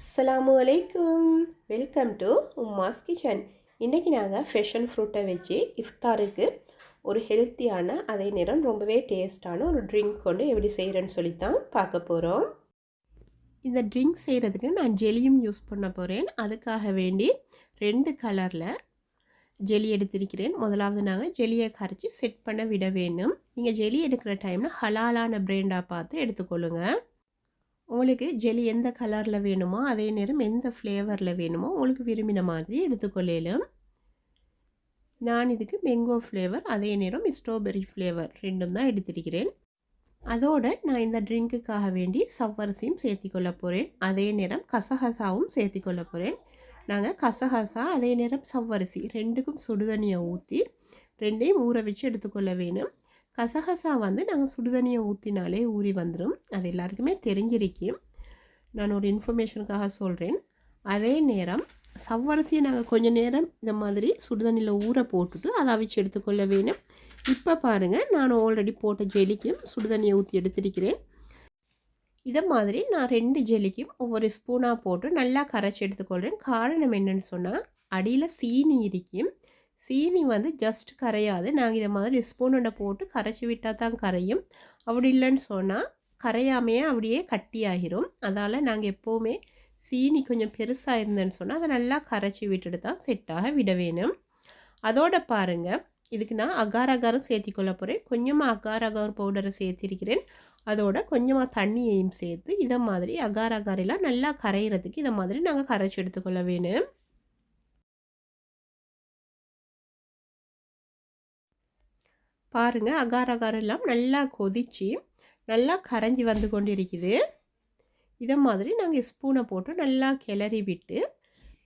அஸ்லாமு அலைக்கும் welcome to உம்மாஸ் kitchen இன்றைக்கி நாங்கள் ஃபெஷன் ஃப்ரூட்டை வச்சு இஃப்தாருக்கு ஒரு ஹெல்த்தியான அதே நேரம் ரொம்பவே டேஸ்டான ஒரு ட்ரிங்க் கொண்டு எப்படி செய்கிறேன்னு சொல்லி தான் பார்க்க போகிறோம் இந்த ட்ரிங்க் செய்கிறதுக்கு நான் ஜெலியும் யூஸ் பண்ண போகிறேன் அதுக்காக வேண்டி ரெண்டு கலரில் ஜெலி எடுத்திருக்கிறேன். முதலாவது நாங்கள் ஜெலியை கரைச்சி செட் பண்ண விட வேணும் நீங்கள் ஜெலி எடுக்கிற டைமில் ஹலாலான பிராண்டாக பார்த்து எடுத்துக்கொள்ளுங்கள் உங்களுக்கு ஜெலி எந்த கலரில் வேணுமோ அதே நேரம் எந்த ஃப்ளேவரில் வேணுமோ உங்களுக்கு விரும்பின மாதிரி எடுத்துக்கொள்ளலாம். நான் இதுக்கு மேங்கோ ஃப்ளேவர் அதே நேரம் ஸ்ட்ராபெரி ஃப்ளேவர் ரெண்டும் தான் எடுத்திருக்கிறேன். அதோடு நான் இந்த ட்ரிங்க்குக்காக வேண்டி சவ்வரிசியும் சேர்த்திக்கொள்ள போகிறேன் அதே நேரம் கசகசாவும் சேர்த்திக்கொள்ள போகிறேன் நாங்கள் கசகசா அதே நேரம் சவ்வரிசி ரெண்டுக்கும் சுடுதண்ணியை ஊற்றி ரெண்டையும் ஊற வச்சு எடுத்துக்கொள்ள வேணும். கசகசா வந்து நாங்கள் சுடுதண்ணியை ஊற்றினாலே ஊறி வந்துடும் அது எல்லாருக்குமே தெரிஞ்சிருக்கும் நான் ஒரு இன்ஃபர்மேஷனுக்காக சொல்கிறேன் அதே நேரம் சவ்வரிசியை நாங்கள் கொஞ்சம் நேரம் இந்த மாதிரி சுடுதண்ணியில் ஊற போட்டுட்டு அதை அவிச்சு எடுத்துக்கொள்ள வேணும் இப்போ பாருங்கள் நான் ஆல்ரெடி போட்ட ஜெலிக்கும் சுடுதண்ணியை ஊற்றி எடுத்திருக்கிறேன். இதை மாதிரி நான் ரெண்டு ஜெலிக்கும் ஒவ்வொரு ஸ்பூனாக போட்டு நல்லா கரைச்சி எடுத்துக்கொள்கிறேன் காரணம் என்னென்னு சொன்னால் அடியில் சீனி இருக்கும் சீனி வந்து ஜஸ்ட் கரையாது. நாங்கள் இதை மாதிரி ஸ்பூனோட போட்டு கரைச்சி விட்டால் தான் கரையும். அப்படி இல்லைன்னு சொன்னால் கரையாமையே அப்படியே கட்டி ஆகிரும் அதால் நாங்கள் எப்போவுமே சீனி கொஞ்சம் பெருசாக இருந்தேன்னு சொன்னால் அதை நல்லா கரைச்சி விட்டுட்டு தான் செட்டாக விட வேணும். அதோட பாருங்கள் இதுக்கு நான் அகார் சேர்த்து சேர்த்திக்கொள்ள போகிறேன் கொஞ்சமாக அகார் அகார் பவுடரை சேர்த்திருக்கிறேன். அதோட கொஞ்சமாக தண்ணியையும் சேர்த்து இதை மாதிரி அகார் அகாரெல்லாம் நல்லா கரைகிறதுக்கு இதை மாதிரி நாங்கள் கரைச்சி எடுத்துக்கொள்ள வேணும். பாருங்கள் அகார் அகார் நல்லா கொதித்து நல்லா கரைஞ்சி வந்து கொண்டு இருக்குது இதை மாதிரி நாங்கள் ஸ்பூனை போட்டு நல்லா கிளறி விட்டு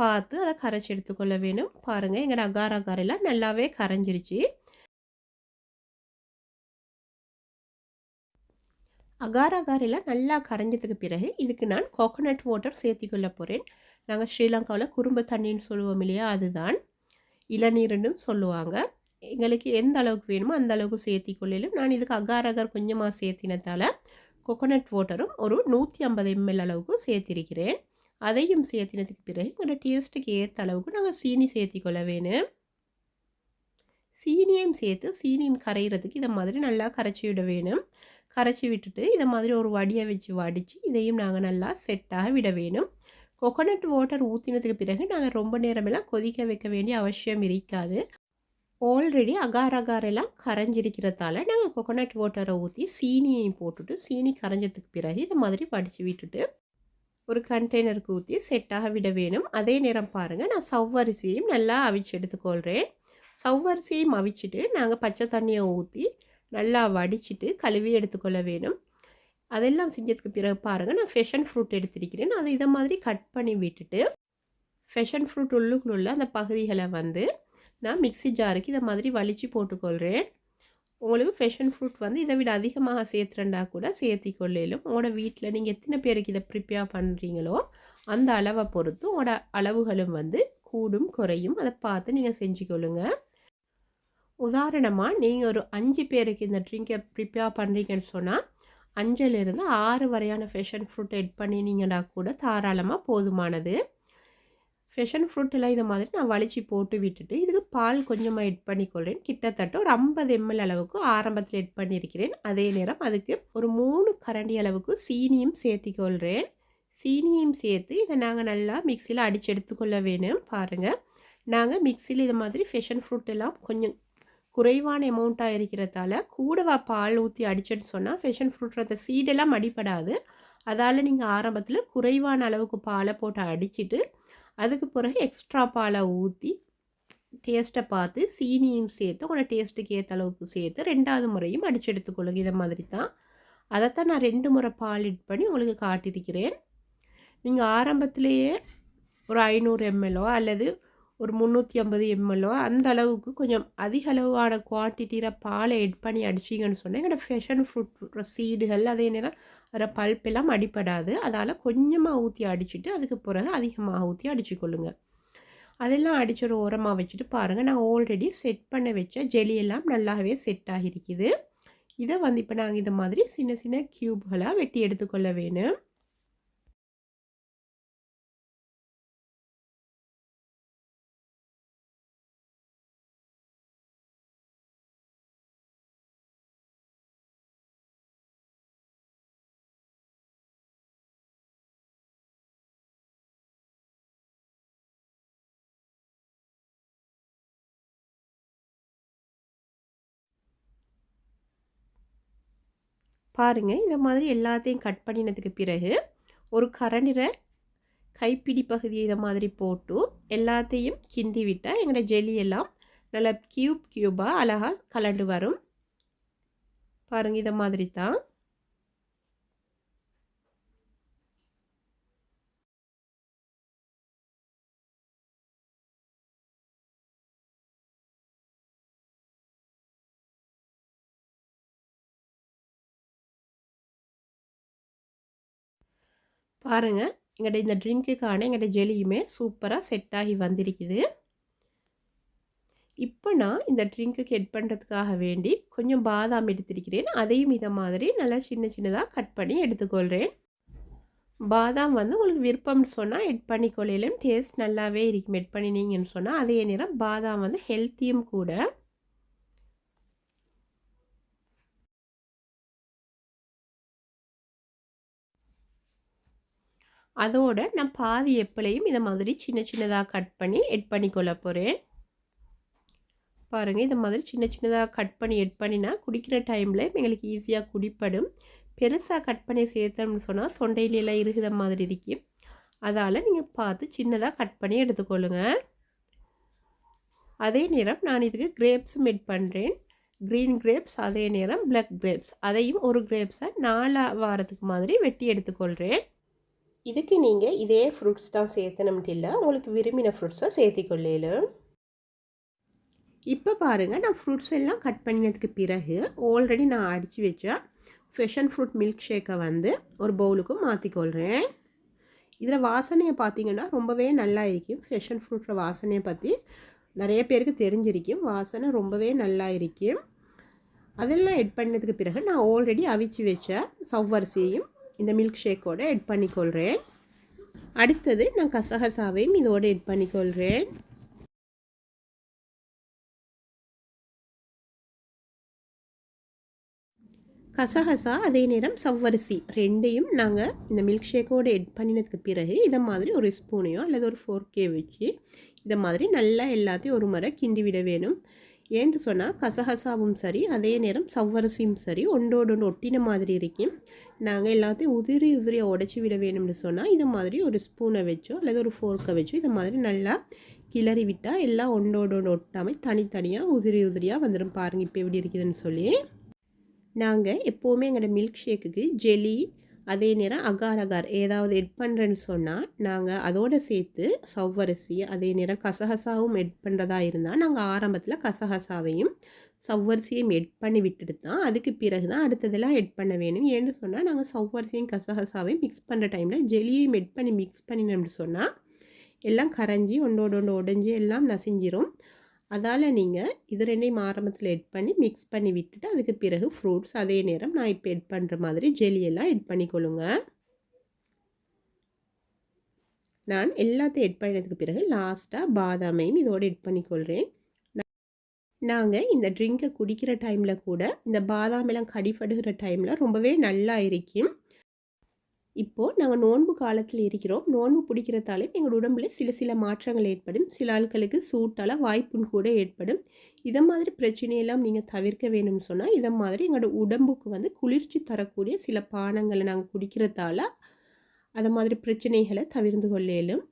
பார்த்து அதை கரைச்சி எடுத்துக்கொள்ள வேணும். பாருங்கள் எங்களோட அகார் அகார் நல்லாவே கரைஞ்சிருச்சு. அகார் அகார் நல்லா கரைஞ்சதுக்கு பிறகு இதுக்கு நான் கோகோனட் வாட்டர் சேர்த்திக்கொள்ள போகிறேன் நாங்கள் ஸ்ரீலங்காவில் குறும்பு தண்ணின்னு சொல்லுவோம் இல்லையா அதுதான். இளநீருன்னு சொல்லுவாங்க. எங்களுக்கு எந்த அளவுக்கு வேணுமோ அந்த அளவுக்கு சேர்த்தி கொள்ளிலும் நான் இதுக்கு அகார் அகார் கொஞ்சமாக சேர்த்தினத்தால் கொக்கோனட் வாட்டரும் ஒரு நூற்றி ஐம்பது எம்எல் அளவுக்கு சேர்த்திருக்கிறேன். அதையும் சேர்த்தினதுக்கு பிறகு எங்களோட டேஸ்ட்டுக்கு ஏற்ற அளவுக்கு நாங்கள் சீனி சேர்த்தி கொள்ள வேணும். சீனியும் சேர்த்து சீனியும் கரைகிறதுக்கு இதை மாதிரி நல்லா கரைச்சி விட வேணும். கரைச்சி விட்டுட்டு இதை மாதிரி ஒரு வடியை வச்சு வடித்து இதையும் நாங்கள் நல்லா செட்டாக விட வேணும். கொக்கோனட் வாட்டர் ஊற்றினதுக்கு பிறகு நாங்கள் ரொம்ப நேரமெல்லாம் கொதிக்க வைக்க வேண்டிய அவசியம் இருக்காது. ஆல்ரெடி அகார் அகாரெல்லாம் கரைஞ்சிருக்கிறதால நாங்கள் கொக்கோனட் வாட்டரை ஊற்றி சீனியையும் போட்டுட்டு சீனி கரைஞ்சதுக்கு பிறகு இதை மாதிரி வடித்து விட்டுட்டு ஒரு கண்டெய்னருக்கு ஊற்றி செட்டாக விட வேணும் அதே நேரம் பாருங்கள் நான் சவ்வரிசியையும் நல்லா அவிச்சு எடுத்துக்கொள்கிறேன் சவ்வரிசியையும் அவிச்சிட்டு நாங்கள் பச்சை தண்ணியை ஊற்றி நல்லா வடிச்சிட்டு கழுவி எடுத்துக்கொள்ள வேணும் அதெல்லாம் செஞ்சதுக்கு பிறகு பாருங்கள் நான் ஃபெஷன் ஃப்ரூட் எடுத்திருக்கிறேன் அதை இதை மாதிரி கட் பண்ணி விட்டுட்டு ஃபெஷன் ஃப்ரூட் உள்ளுக்குள்ள அந்த பகுதிகளை வந்து நான் மிக்சி ஜாருக்கு இதை மாதிரி வலித்து போட்டுக்கொள்கிறேன் உங்களுக்கு ஃபெஷன் ஃப்ரூட் வந்து இதை விட அதிகமாக சேர்த்துறண்டா கூட சேர்த்திக்கொள்ளும் உங்களோட வீட்டில் நீங்கள் எத்தனை பேருக்கு இதை ப்ரிப்பேர் பண்ணுறீங்களோ அந்த அளவை பொறுத்து உங்களோட அளவுகளும் வந்து கூடும் குறையும். அதை பார்த்து நீங்கள் செஞ்சுக்கொள்ளுங்க. உதாரணமாக நீங்கள் ஒரு அஞ்சு பேருக்கு இந்த ட்ரிங்கை ப்ரிப்பேர் பண்ணுறீங்கன்னு சொன்னால் அஞ்சிலிருந்து ஆறு வரையான ஃபெஷன் ஃப்ரூட் எட் பண்ணினீங்கன்னா கூட தாராளமாக போதுமானது. ஃபெஷன் ஃப்ரூட்டெல்லாம் இதை மாதிரி நான் வலிச்சு போட்டு விட்டுட்டு இதுக்கு பால் கொஞ்சமாக எட் பண்ணிக்கொள்கிறேன் கிட்டத்தட்ட ஒரு ஐம்பது எம்எல் அளவுக்கு ஆரம்பத்தில் எட் பண்ணியிருக்கிறேன் அதே நேரம் அதுக்கு ஒரு மூணு கரண்டி அளவுக்கு சீனியும் சேர்த்திக்கொள்கிறேன் சீனியும் சேர்த்து இதை நாங்கள் நல்லா மிக்சியில் அடித்து எடுத்துக்கொள்ள வேணும். பாருங்கள் நாங்கள் மிக்சியில் இது மாதிரி ஃபெஷன் ஃப்ரூட் எல்லாம் கொஞ்சம் குறைவான அமௌண்ட்டாக இருக்கிறதால கூடவா பால் ஊற்றி அடிச்சேன்னு சொன்னால் ஃபெஷன் ஃப்ரூட் அந்த சீடெல்லாம் அடிப்படாது அதால் நீங்கள் ஆரம்பத்தில் குறைவான அளவுக்கு பாலை போட்டு அடிச்சுட்டு அதுக்கு பிறகு எக்ஸ்ட்ரா பாலை ஊற்றி டேஸ்ட்டை பார்த்து சீனியும் சேர்த்து உங்களோட டேஸ்ட்டுக்கு ஏற்ற அளவுக்கு சேர்த்து ரெண்டாவது முறையும் அடித்து எடுத்துக்கொள்ளுங்க இதை மாதிரி தான். அதைத்தான் நான் ரெண்டு முறை பால் இட் பண்ணி உங்களுக்கு காட்டியிருக்கிறேன். நீங்கள் ஆரம்பத்திலேயே ஒரு ஐநூறு எம்எல்ஓ அல்லது ஒரு முந்நூற்றி ஐம்பது எம்எல்ஓ அந்த அளவுக்கு கொஞ்சம் அதிக அளவான குவான்டிட்டியில் பாலை எட் பண்ணி அடிச்சிங்கன்னு சொன்னால் எங்களோட ஃபெஷன் ஃப்ரூட் சீடுகள் அதே நேரம் வர பல்ப் எல்லாம் அடிப்படாது அதால் கொஞ்சமாக ஊற்றி அடிச்சுட்டு அதுக்கு பிறகு அதிகமாக ஊற்றி அடிச்சுக்கொள்ளுங்க. அதெல்லாம் அடிச்சு ஒரு ஓரமாக வச்சுட்டு பாருங்கள் நான் ஆல்ரெடி செட் பண்ண வச்ச ஜெலியெல்லாம் நல்லாவே செட் ஆகிருக்குது. இதை வந்து இப்போ நாங்கள் இந்த மாதிரி சின்ன சின்ன க்யூப்களாக வெட்டி எடுத்துக்கொள்ள வேணும். பாருங்கள் இந்த மாதிரி எல்லாத்தையும் கட் பண்ணினதுக்கு பிறகு ஒரு கரண்டிர கைப்பிடி பகுதியை இதை மாதிரி போட்டு எல்லாத்தையும் கிண்டி விட்டால் எங்களோட ஜெல்லி எல்லாம் நல்லா க்யூப் க்யூபாக அழகாக கலண்டு வரும். பாருங்கள் இதை மாதிரி தான் பாருங்கள் எங்கள்ட இந்த ட்ரிங்க்குக்கான எங்கள்ட ஜெலியுமே சூப்பராக செட் ஆகி வந்திருக்குது. இப்போ நான் இந்த ட்ரிங்க்குக்கு எட் பண்ணுறதுக்காக வேண்டி கொஞ்சம் பாதாம் எடுத்திருக்கிறேன். அதையும் இதை மாதிரி நல்லா சின்ன சின்னதாக கட் பண்ணி எடுத்துக்கொள்கிறேன் பாதாம் வந்து உங்களுக்கு விருப்பம்னு சொன்னால் எட் பண்ணிக்கொள்ளையிலும் டேஸ்ட் நல்லாவே இருக்கும். எட் பண்ணினீங்கன்னு சொன்னால் அதே நேரம் பாதாம் வந்து ஹெல்த்தியும் கூட. அதோட நான் பாதி எப்பளையும் இதை மாதிரி சின்ன சின்னதாக கட் பண்ணி எட் பண்ணி கொள்ள போகிறேன் பாருங்கள் இந்த மாதிரி சின்ன சின்னதாக கட் பண்ணி எட் பண்ணினா குடிக்கிற டைமில் எங்களுக்கு ஈஸியாக குடிப்படும். பெருசாக கட் பண்ணி சேர்த்தோம்னு சொன்னால் தொண்டையிலெல்லாம் இருகுத மாதிரி இருக்கும் அதால் நீங்கள் பார்த்து சின்னதாக கட் பண்ணி எடுத்துக்கொள்ளுங்கள் அதே நேரம் நான் இதுக்கு கிரேப்ஸும் எட் பண்ணுறேன் க்ரீன் கிரேப்ஸ் அதே நேரம் பிளாக் கிரேப்ஸ். அதையும் ஒரு கிரேப்ஸை நாலா வாரத்துக்கு மாதிரி வெட்டி எடுத்துக்கொள்கிறேன் இதுக்கு நீங்கள் இதே ஃப்ரூட்ஸ் தான் சேர்த்தணும்ட்டு இல்லை உங்களுக்கு விரும்பின ஃப்ரூட்ஸாக சேர்த்திக்கொள்ளலும் இப்போ பாருங்கள் நான் ஃப்ரூட்ஸ் எல்லாம் கட் பண்ணினதுக்கு பிறகு ஆல்ரெடி நான் அடித்து வச்சா ஃபெஷன் ஃப்ரூட் மில்க் ஷேக்கை வந்து ஒரு பவுலுக்கு மாற்றிக்கொள்கிறேன் இதில் வாசனையை பார்த்தீங்கன்னா ரொம்பவே நல்லா இருக்கும். ஃபெஷன் ஃப்ரூட்டோட வாசனையை பற்றி நிறைய பேருக்கு தெரிஞ்சிருக்கும். வாசனை ரொம்பவே நல்லா இருக்கும். அதெல்லாம் எட் பண்ணதுக்கு பிறகு நான் ஆல்ரெடி அவிச்சு வச்ச சவ்வரிசியையும் இந்த மில்க் ஷேக்கோடு எட் பண்ணிக்கொள்கிறேன் அடுத்தது நான் கசகசாவையும் இதோடு எட் பண்ணிக்கொள்கிறேன் கசகசா அதே நேரம் சவ்வரிசி ரெண்டையும் நாங்கள் இந்த மில்க் ஷேக்கோடு எட் பண்ணினதுக்கு பிறகு இதை மாதிரி ஒரு ஸ்பூனையோ அல்லது ஒரு ஃபோர்க்கே வச்சு இதை மாதிரி நல்லா எல்லாத்தையும் ஒரு முறை கிண்டி விட வேணும். ஏன்னு சொன்னால் கசகசாவும் சரி அதே நேரம் சவ்வரசியும் சரி ஒன்றோடு ஒன்று ஒட்டின மாதிரி இருக்கும். நாங்கள் எல்லாத்தையும் உதிரி உதிரியாக உடச்சி விட வேணும்னு சொன்னால் இதை மாதிரி ஒரு ஸ்பூனை வச்சோ அல்லது ஒரு ஃபோர்க்கை வச்சோ இதை மாதிரி நல்லா கிளறி விட்டால் எல்லாம் ஒன்றோடு ஒன்று ஒட்டாமல் தனித்தனியாக உதிரி உதிரியாக வந்துடும் பாருங்கள் இப்போ எப்படி இருக்குதுன்னு சொல்லி. நாங்கள் எப்போவுமே எங்களோட மில்க் ஷேக்குக்கு ஜெலி அதே நேரம் அகார் அகார் ஏதாவது எட் பண்ணுறேன்னு சொன்னால் நாங்கள் அதோடு சேர்த்து சவ்வரிசி அதே நேரம் கசகசாவும் எட் பண்ணுறதா இருந்தால் நாங்கள் ஆரம்பத்தில் கசகசாவையும் சவ்வரிசியும் எட் பண்ணி விட்டுட்டு தான் அதுக்கு பிறகு தான் அடுத்ததெல்லாம் எட் பண்ண வேணும். ஏன்னு சொன்னால் நாங்கள் சவ்வரிசியும் கசகசாவையும் மிக்ஸ் பண்ணுற டைமில் ஜெலியையும் எட் பண்ணி மிக்ஸ் பண்ணினோம்னு சொன்னால் எல்லாம் கரைஞ்சி ஒன்றோட ஒன்று உடஞ்சி எல்லாம் நசிஞ்சிரும். அதால் நீங்கள் இது ரெண்டையும் ஆரம்பத்தில் எட் பண்ணி மிக்ஸ் பண்ணி விட்டுட்டு அதுக்கு பிறகு ஃப்ரூட்ஸ் அதே நேரம் நான் இப்போ எட் பண்ணுற மாதிரி ஜெலியெல்லாம் எட் பண்ணிக்கொள்ளுங்க. நான் எல்லாத்தையும் எட் பண்ணதுக்கு பிறகு லாஸ்ட்டாக பாதாமையும் இதோடு எட் பண்ணிக்கொள்கிறேன் நாங்கள் இந்த ட்ரிங்கை குடிக்கிற டைமில் கூட இந்த பாதாமெல்லாம் கடிப்படுகிற டைமில் ரொம்பவே நல்லா இருக்கும். இப்போது நாங்கள் நோன்பு காலத்தில் இருக்கிறோம். நோன்பு பிடிக்கிறதாலே எங்கள் உடம்புல சில சில மாற்றங்கள் ஏற்படும். சில ஆட்களுக்கு சூட்டால் வாய்ப்புன் கூட ஏற்படும். இதை மாதிரி பிரச்சனையெல்லாம் நீங்கள் தவிர்க்க வேணும்னு சொன்னால் இதை மாதிரி எங்களோட உடம்புக்கு வந்து குளிர்ச்சி தரக்கூடிய சில பானங்களை நாங்கள் குடிக்கிறதால அதை மாதிரி பிரச்சனைகளை தவிர்த்து கொள்ளலும்.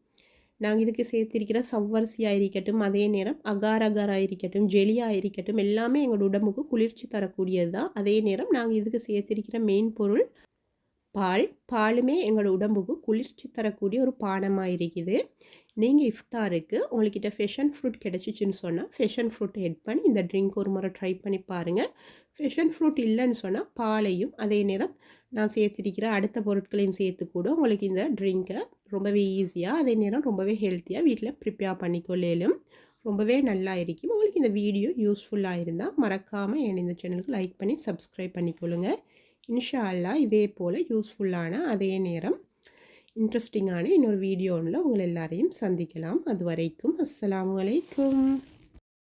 நாங்கள் இதுக்கு சேர்த்திருக்கிற சவ்வரிசியாக இருக்கட்டும் அதே நேரம் அகார் அகாராக இருக்கட்டும் ஜெலியாக இருக்கட்டும் எல்லாமே எங்களோட உடம்புக்கு குளிர்ச்சி தரக்கூடியது தான் அதே நேரம் நாங்கள் இதுக்கு சேர்த்திருக்கிற மெயின் பொருள் பால் பாலுமே எங்களோட உடம்புக்கு குளிர்ச்சி தரக்கூடிய ஒரு பானமாக இருக்குது நீங்கள் இஃப்தாருக்கு உங்கள்கிட்ட ஃபெஷன் ஃப்ரூட் கிடச்சிச்சின்னு சொன்னால் ஃபெஷன் ஃப்ரூட் ஹெட் பண்ணி இந்த ட்ரிங்க் ஒரு முறை ட்ரை பண்ணி பாருங்கள் ஃபெஷன் ஃப்ரூட் இல்லைன்னு சொன்னால் பாலையும் அதே நேரம் நான் சேர்த்துருக்கிற அடுத்த பொருட்களையும் சேர்த்து கூட உங்களுக்கு இந்த ட்ரிங்கை ரொம்பவே ஈஸியாக அதே நேரம் ரொம்பவே ஹெல்த்தியாக வீட்டில் ப்ரிப்பேர் பண்ணிக்கொள்ளலும். ரொம்பவே நல்லா இருக்கும் உங்களுக்கு இந்த வீடியோ யூஸ்ஃபுல்லாக இருந்தால் மறக்காமல் என் இந்த சேனலுக்கு லைக் பண்ணி சப்ஸ்கிரைப் பண்ணிக்கொள்ளுங்கள் இன்ஷா அல்லா இதே போல் யூஸ்ஃபுல்லான அதே நேரம் இன்ட்ரெஸ்டிங்கான இன்னொரு வீடியோவில் உங்கள் எல்லாரையும் சந்திக்கலாம். அது வரைக்கும் அஸ்லாம் வலைக்கும்